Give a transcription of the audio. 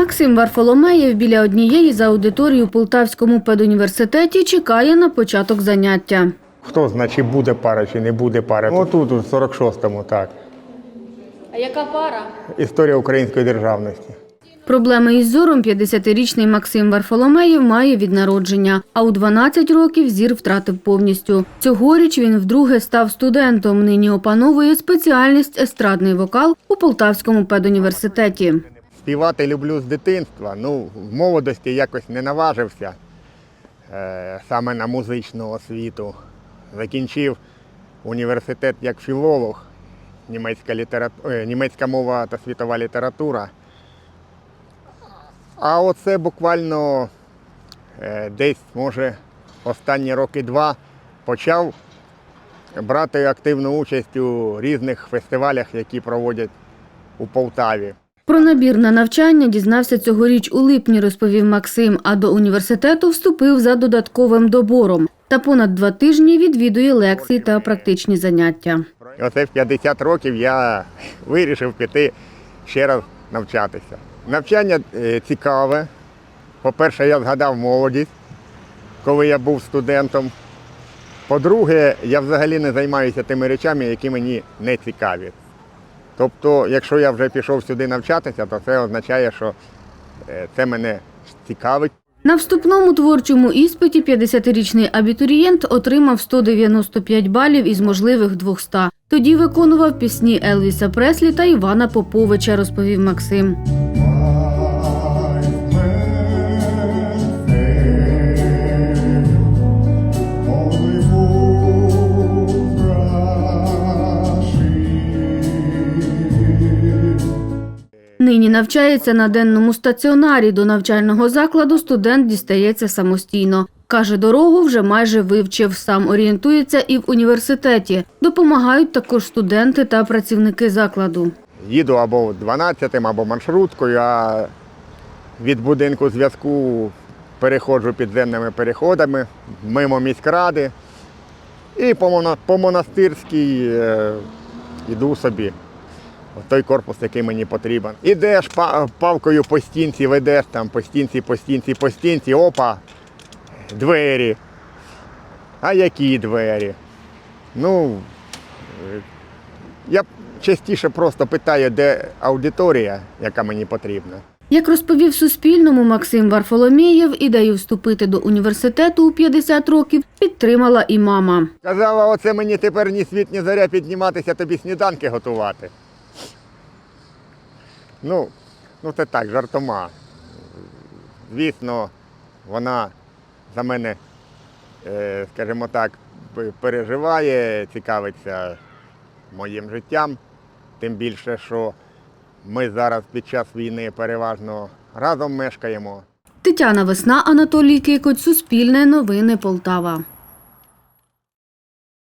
Максим Варфоломеєв біля однієї з аудиторій у Полтавському педуніверситеті чекає на початок заняття. Хто знає, чи буде пара, чи не буде пара. Ну, тут, у 46-му, так. А яка пара? Історія української державності. Проблеми із зором 50-річний Максим Варфоломеєв має від народження, а у 12 років зір втратив повністю. Цьогоріч він вдруге став студентом. Нині опановує спеціальність естрадний вокал у Полтавському педуніверситеті. Співати люблю з дитинства. Ну, в молодості якось не наважився е, саме на музичну освіту. Закінчив університет як філолог, німецька, літерату... е, німецька мова та світова література. А оце буквально е, десь, може, останні роки два почав брати активну участь у різних фестивалях, які проводять у Полтаві. Про набір на навчання дізнався цьогоріч у липні, розповів Максим, а до університету вступив за додатковим добором. Та понад два тижні відвідує лекції та практичні заняття. Оце в 50 років я вирішив піти ще раз навчатися. Навчання е, цікаве. По-перше, я згадав молодість, коли я був студентом. По-друге, я взагалі не займаюся тими речами, які мені не цікаві. Тобто, якщо я вже пішов сюди навчатися, то це означає, що е, це мене цікавить. На вступному творчому іспиті 50-річний абітурієнт отримав 195 балів із можливих 200. Тоді виконував пісні Елвіса Преслі та Івана Поповича, розповів Максим. Нині навчається на денному стаціонарі. До навчального закладу студент дістається самостійно. Каже, дорогу вже майже вивчив. Сам орієнтується і в університеті. Допомагають також студенти та працівники закладу. їду або 12-м, або маршруткою, а від будинку зв'язку переходжу підземними переходами мимо міськради. І по, мона- по монастирській е, йду собі. Той корпус, який мені потрібен. Ідеш па- палкою по стінці, ведеш там по стінці, по стінці, по стінці, опа, двері. А які двері? Ну, е, я частіше просто питаю, де аудиторія, яка мені потрібна. Як розповів Суспільному Максим Варфоломєєв, ідею вступити до університету у 50 років підтримала і мама. Казала, оце мені тепер ні світ, ні заря підніматися, тобі сніданки готувати. Ну, ну це так, жартома. Звісно, вона за мене, е, скажімо так, переживає, цікавиться моїм життям. Тим більше, що ми зараз під час війни переважно разом мешкаємо. Тетяна Весна, Анатолій Кикоть, Суспільне новини Полтава.